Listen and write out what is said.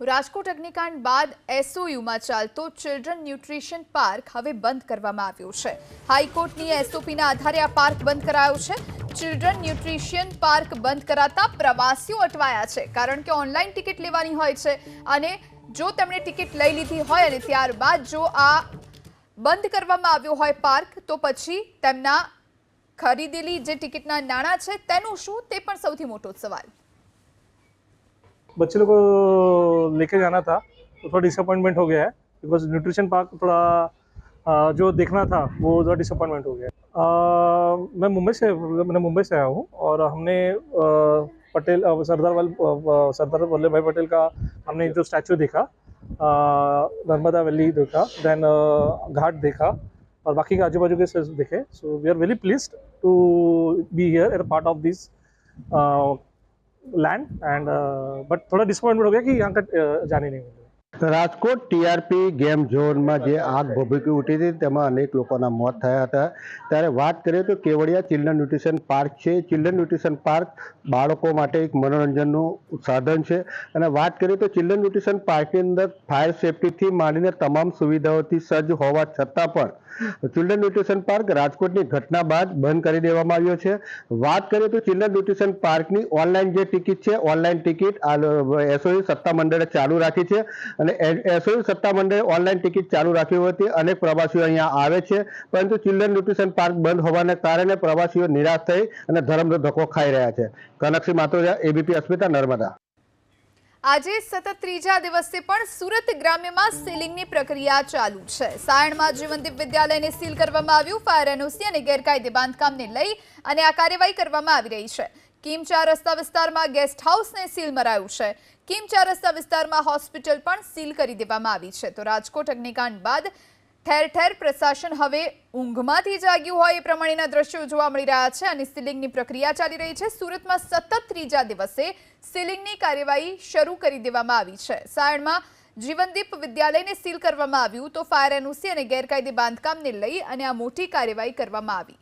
રાજકોટ અગ્નિકાંડ બાદ એસઓયુમાં ચાલતો children nutrition park હવે બંધ કરવામાં આવ્યો છે. હાઈકોર્ટની એસઓપીના આધારે આ પાર્ક બંધ કરાયો છે. ચિલ્ડ્રન ન્યુટ્રિશન પાર્ક બંધ કરાતા પ્રવાસીઓ અટવાયા છે, કારણ કે ઓનલાઈન ટિકિટ લેવાની હોય છે અને જો તેમણે ટિકિટ લઈ લીધી હોય અને ત્યારબાદ જો આ બંધ કરવામાં આવ્યો હોય પાર્ક, તો પછી તેમના ખરીદેલી જે ટિકિટના નાણાં છે, તેનું શું તે પણ સૌથી મોટો સવાલ. बच्चे लोग को लेके जाना था तो थोड़ा डिसअपॉइंटमेंट हो गया है बिकॉज़ न्यूट्रिशन पार्क थोड़ा जो देखना था वो थोड़ा डिसअपॉइंटमेंट हो गया अ, मैं मुंबई से मैं मुंबई से आया हूँ और हमने पटेल सरदार वल्ल सरदार वल्लभ भाई पटेल का हमने जो स्टैचू देखा नर्मदा वैली देखा देन घाट देखा और बाकी के आजू बाजू के देखे। So we are very please to be here at part of this land and but थोड़ा डिसअपॉइंटमेंट हो गया कि यहाँ का अ, जाने नहीं मिला રાજકોટ ટીઆરપી ગેમ ઝોનમાં જે આગ ભભૂકી ઉઠી હતી, તેમાં અનેક લોકોના મોત થયા હતા. ત્યારે વાત કરીએ તો કેવડિયા ચિલ્ડ્રન ન્યુટ્રિશન પાર્ક છે. ચિલ્ડ્રન ન્યુટ્રિશન પાર્ક બાળકો માટે એક મનોરંજનનું સાધન છે. અને વાત કરીએ તો ચિલ્ડ્રન ન્યુટ્રિશન પાર્કની અંદર ફાયર સેફટીથી માંડીને તમામ સુવિધાઓથી સજ્જ હોવા છતાં પણ ચિલ્ડ્રન ન્યુટ્રિશન પાર્ક રાજકોટની ઘટના બાદ બંધ કરી દેવામાં આવ્યો છે. વાત કરીએ તો ચિલ્ડ્રન ન્યુટ્રિશન પાર્કની ઓનલાઈન જે ટિકિટ છે, ઓનલાઈન ટિકિટ એસઓયુ સત્તા મંડળે ચાલુ રાખી છે. અને એસઓયુ સત્તામંડળે ઓનલાઈન ટિકિટ ચાલુ રાખી હોવાથી અનેક પ્રવાસીઓ અહીંયા આવે છે, પરંતુ ચિલ્ડ્રન ન્યુટ્રિશન પાર્ક બંધ હોવાને કારણે પ્રવાસીઓ નિરાશ થઈ અને ધરમનો ધક્કો ખાઈ રહ્યા છે. કનકસિંહ માતોજા એબીપી અસ્મિતા, નર્મદા. આજે સતત ત્રીજા દિવસે પણ સુરત ગ્રામ્યમાં સીલિંગની પ્રક્રિયા ચાલુ છે. સાયણમાં જીવનદીપ વિદ્યાલયને સીલ કરવામાં આવ્યું. ફાયર એનઓસી અને ગેરકાયદે બાંધકામને લઈ અને આ કાર્યવાહી કરવામાં આવી રહી છે. કિમ ચાર રસ્તા વિસ્તારમાં ગેસ્ટ હાઉસને સીલ મરાયું છે. કિમ ચાર રસ્તા વિસ્તારમાં હોસ્પિટલ પણ સીલ કરી દેવામાં આવી છે. તો રાજકોટ અગ્નિકાંડ બાદ ઠેર ઠેર પ્રશાસન હવે ઊંઘમાંથી જાગ્યું હોય એ પ્રમાણેના દ્રશ્યો જોવા મળી રહ્યા છે અને સીલિંગની પ્રક્રિયા ચાલી રહી છે. સુરતમાં સતત ત્રીજા દિવસે સીલિંગની કાર્યવાહી શરૂ કરી દેવામાં આવી છે. સાયણમાં જીવનદીપ વિદ્યાલયને સીલ કરવામાં આવ્યું તો ફાયર એનઓસી અને ગેરકાયદે બાંધકામને લઈ અને આ મોટી કાર્યવાહી કરવામાં આવી.